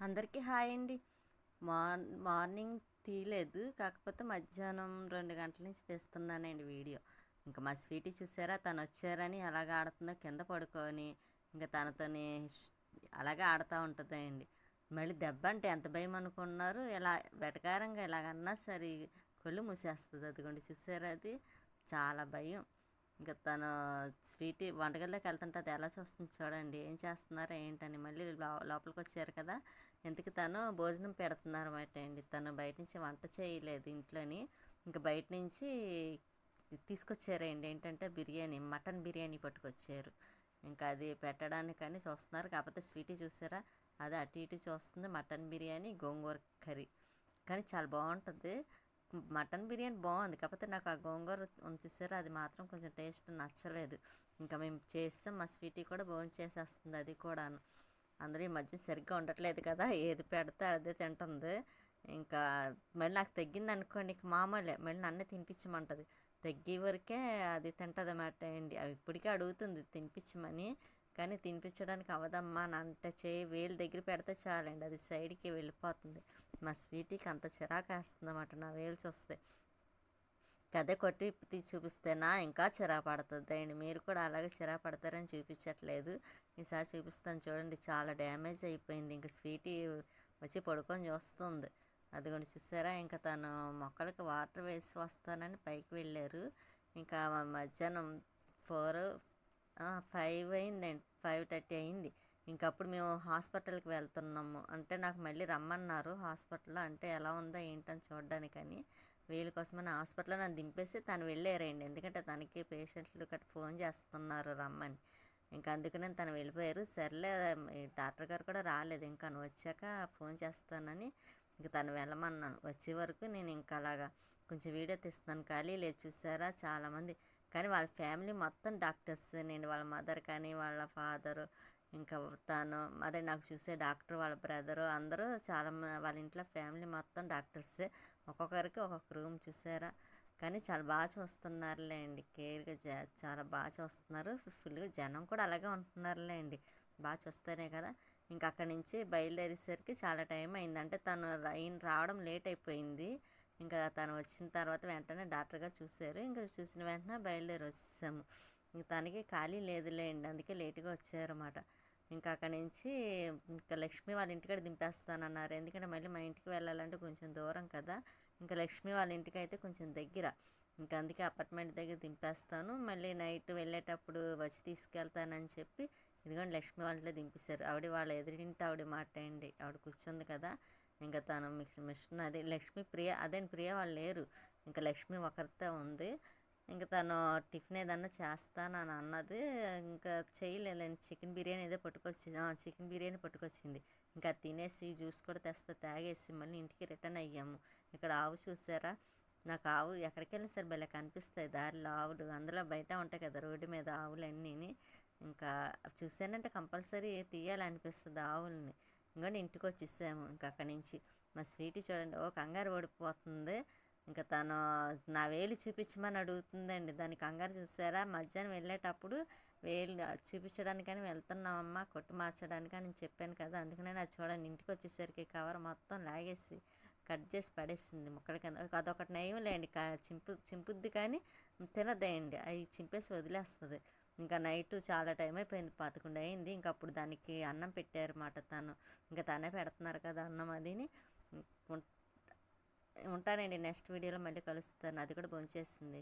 అందరికీ హాయ్ అండి. మార్ మార్నింగ్ తీయలేదు కాకపోతే మధ్యాహ్నం రెండు గంటల నుంచి తీస్తున్నానండి వీడియో. ఇంకా మా స్వీటీ చూసారా? తను వచ్చారని ఎలాగ ఆడుతుందో కింద పడుకొని ఇంకా తనతోని అలాగే ఆడుతూ ఉంటుందండి. మళ్ళీ దెబ్బ అంటే ఎంత భయం అనుకున్నారు? ఇలా వెటకారంగా ఎలాగన్నా సరే కళ్ళు మూసేస్తుంది అదిగోండి. చూసారా అది? చాలా భయం. ఇంకా తను స్వీట్ వంటగదిలోకి వెళ్తుంటే అది ఎలా చూస్తుంది చూడండి. ఏం చేస్తున్నారో ఏంటని మళ్ళీ లో- లోపలికి వచ్చారు కదా. ఎందుకు తను భోజనం పెడుతున్నారు అన్నమాట అండి. తను బయట నుంచి వంట చేయలేదు ఇంట్లోని. ఇంకా బయట నుంచి తీసుకొచ్చారండి. ఏంటంటే బిర్యానీ మటన్ బిర్యానీ పట్టుకొచ్చారు. ఇంకా అది పెట్టడానికని చూస్తున్నారు. కాకపోతే స్వీటీ చూసారా? అది అటు ఇటు చూస్తుంది. Mutton biryani gongura curry. కానీ చాలా బాగుంటుంది. మటన్ బిర్యానీ బాగుంది. కాకపోతే నాకు ఆ గోంగూర ఉంచేసారు అది మాత్రం కొంచెం టేస్ట్ నచ్చలేదు. ఇంకా మేము చేస్తాం మా స్వీటీ కూడా భోజనం చేసేస్తుంది అది కూడాను. అందరూ ఈ మధ్య సరిగ్గా ఉండట్లేదు కదా ఏది పెడితే అదే తింటుంది. ఇంకా మళ్ళీ నాకు తగ్గింది అనుకోండి ఇక మామూలే మళ్ళీ నన్నే తినిపించమంటది. తగ్గే వరకే అది తింటుంది అన్నమాట అండి. అవి ఇప్పటికే అడుగుతుంది తినిపించమని కానీ తినిపించడానికి అవదమ్మా అని అంటే చేయి వేలు దగ్గర పెడితే చాలండి అది సైడ్కి వెళ్ళిపోతుంది. మా స్వీటీకి అంత చిరాకు వేస్తుంది నా వేలు చూస్తే. కథ కొట్టి తీసి చూపిస్తేనా ఇంకా చిరా పడుతుంది అండి. మీరు కూడా అలాగే చిరా పడతారని చూపించట్లేదు. ఈసారి చూపిస్తాను చూడండి చాలా డ్యామేజ్ అయిపోయింది. ఇంకా స్వీటీ వచ్చి పడుకొని చూస్తుంది. అదిగోండి చూసారా? ఇంకా తను మొక్కలకి వాటర్ వేసి వస్తానని పైకి వెళ్ళారు. ఇంకా మధ్యాహ్నం ఫోర్ ఫైవ్ అయిందండి ఫైవ్ థర్టీ అయింది. ఇంకప్పుడు మేము హాస్పిటల్కి వెళ్తున్నాము. అంటే నాకు మళ్ళీ రమ్మన్నారు హాస్పిటల్లో. అంటే ఎలా ఉందో ఏంటని చూడడానికని వీళ్ళ కోసమని హాస్పిటల్లో నన్ను దింపేసి తను వెళ్ళారండి. ఎందుకంటే తనకి పేషెంట్లు గట్రా ఫోన్ చేస్తున్నారు రమ్మని. ఇంకా అందుకనే తను వెళ్ళిపోయారు. సర్లే ఈ డాక్టర్ గారు కూడా రాలేదు. ఇంకా నువ్వు వచ్చాక ఫోన్ చేస్తానని ఇంకా తను వెళ్ళమన్నాను. వచ్చే వరకు నేను ఇంకా అలాగా కొంచెం వీడియో తీస్తున్నాను ఖాళీ లేదు చూసారా? చాలామంది కానీ వాళ్ళ ఫ్యామిలీ మొత్తం డాక్టర్స్ నేను వాళ్ళ మదర్ కానీ వాళ్ళ ఫాదరు ఇంకా తను అదే నాకు చూసే డాక్టర్ వాళ్ళ బ్రదరు అందరూ చాలా వాళ్ళ ఇంట్లో ఫ్యామిలీ మొత్తం డాక్టర్సే. ఒక్కొక్కరికి ఒక్కొక్క రూమ్ చూసారా. కానీ చాలా బాగా చూస్తున్నారులే అండి. కేర్గా జ చాలా బాగా చూస్తున్నారు. ఫుల్గా జనం కూడా అలాగే ఉంటున్నారులే అండి. బాగా చూస్తేనే కదా. ఇంకా అక్కడి నుంచి బయలుదేరేసరికి చాలా టైం అయింది అంటే తను ఈయన రావడం లేట్ అయిపోయింది. ఇంకా తను వచ్చిన తర్వాత వెంటనే డాక్టర్ గారు చూశారు ఇంకా చూసిన వెంటనే బయలుదేరి వచ్చేసాము ఇంక తనకి ఖాళీ లేదులేండి అందుకే లేట్గా వచ్చారన్నమాట. ఇంకా అక్కడి నుంచి ఇంకా లక్ష్మి వాళ్ళ ఇంటికాడ దింపేస్తానన్నారు. ఎందుకంటే మళ్ళీ మా ఇంటికి వెళ్ళాలంటే కొంచెం దూరం కదా. ఇంకా లక్ష్మి వాళ్ళ ఇంటికి అయితే కొంచెం దగ్గర. ఇంకా అందుకే అపార్ట్మెంట్ దగ్గర దింపేస్తాను. మళ్ళీ నైట్ వెళ్ళేటప్పుడు వచ్చి తీసుకెళ్తానని చెప్పి ఇదిగోండి లక్ష్మి వాళ్ళ ఇంట్లో దింపేశారు. ఆవిడ వాళ్ళ ఎదురింటి ఆవిడ మాట అండి. ఆవిడ కూర్చుంది కదా. ఇంకా తను మిషన్ అదే లక్ష్మి ప్రియ అదే ప్రియ వాళ్ళు లేరు. ఇంకా లక్ష్మి ఒకరితో ఉంది. ఇంకా తను టిఫిన్ ఏదన్నా చేస్తానని అన్నది ఇంకా చేయలేదండి చికెన్ బిర్యానీ ఏదో పట్టుకొచ్చి చికెన్ బిర్యానీ పట్టుకొచ్చింది. ఇంకా తినేసి జ్యూస్ కూడా తెస్తా తాగేసి మళ్ళీ ఇంటికి రిటర్న్ అయ్యాము. ఇక్కడ ఆవు చూసారా? నాకు ఆవు ఎక్కడికి వెళ్ళినా సరే భలే కనిపిస్తాయి. దారిలో ఆవులు అందులో బయట ఉంటాయి కదా రోడ్డు మీద ఆవులన్నీ ఇంకా చూసానంటే కంపల్సరీ తీయాలనిపిస్తుంది ఆవుల్ని. ఇంకోటి ఇంటికి వచ్చేసాము ఇంకా అక్కడి నుంచి మా స్వీట్ చూడండి ఓ కంగారు పడిపోతుంది. ఇంకా తను నా వేలు చూపించమని అడుగుతుందండి. దాని కంగారు చూసారా? మధ్యాహ్నం వెళ్ళేటప్పుడు వేలు చూపించడానికని వెళ్తున్నామమ్మా కొట్టు మార్చడానికని నేను చెప్పాను కదా అందుకనే అది చూడండి ఇంటికి వచ్చేసరికి కవర్ మొత్తం లాగేసి కట్ చేసి పడేసింది ముక్కల కింద. అదొకటి నయం లేండి కా- చింపు చింపుద్ది కానీ తినదేయండి అవి చింపేసి వదిలేస్తుంది. ఇంకా నైట్ చాలా టైం అయిపోయింది పదకొండు అయింది ఇంకా అప్పుడు దానికి అన్నం పెట్టారు మాట తను. ఇంకా తనే పెడుతున్నారు కదా అన్నం అదిని. ఉంటానండి నెక్స్ట్ వీడియోలో మళ్ళీ కలుస్తాను. అది కూడా భోంచేస్తుంది.